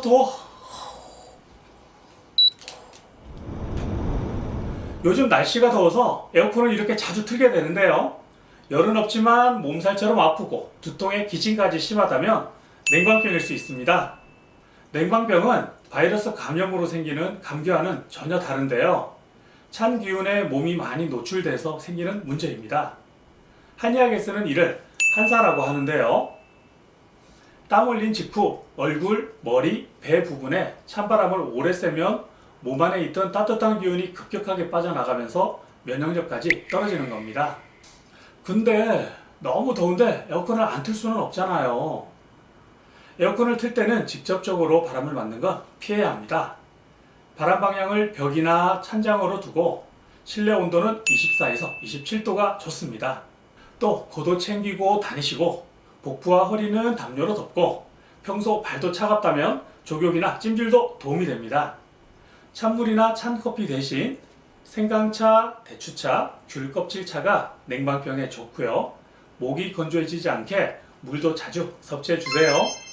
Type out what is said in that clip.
더워. 요즘 날씨가 더워서 에어컨을 이렇게 자주 틀게 되는데요. 열은 없지만 몸살처럼 아프고 두통에 기침까지 심하다면 냉방병일 수 있습니다. 냉방병은 바이러스 감염으로 생기는 감기와는 전혀 다른데요. 찬 기운에 몸이 많이 노출돼서 생기는 문제입니다. 한의학에서는 이를 한사라고 하는데요. 땀 흘린 직후 얼굴, 머리, 배 부분에 찬바람을 오래 쐬면 몸 안에 있던 따뜻한 기운이 급격하게 빠져나가면서 면역력까지 떨어지는 겁니다. 근데 너무 더운데 에어컨을 안 틀 수는 없잖아요. 에어컨을 틀 때는 직접적으로 바람을 맞는 건 피해야 합니다. 바람 방향을 벽이나 찬장으로 두고 실내 온도는 24에서 27도가 좋습니다. 또 고도 챙기고 다니시고 복부와 허리는 담요로 덮고 평소 발도 차갑다면 족욕이나 찜질도 도움이 됩니다. 찬물이나 찬 커피 대신 생강차, 대추차, 귤 껍질차가 냉방병에 좋고요. 목이 건조해지지 않게 물도 자주 섭취해 주세요.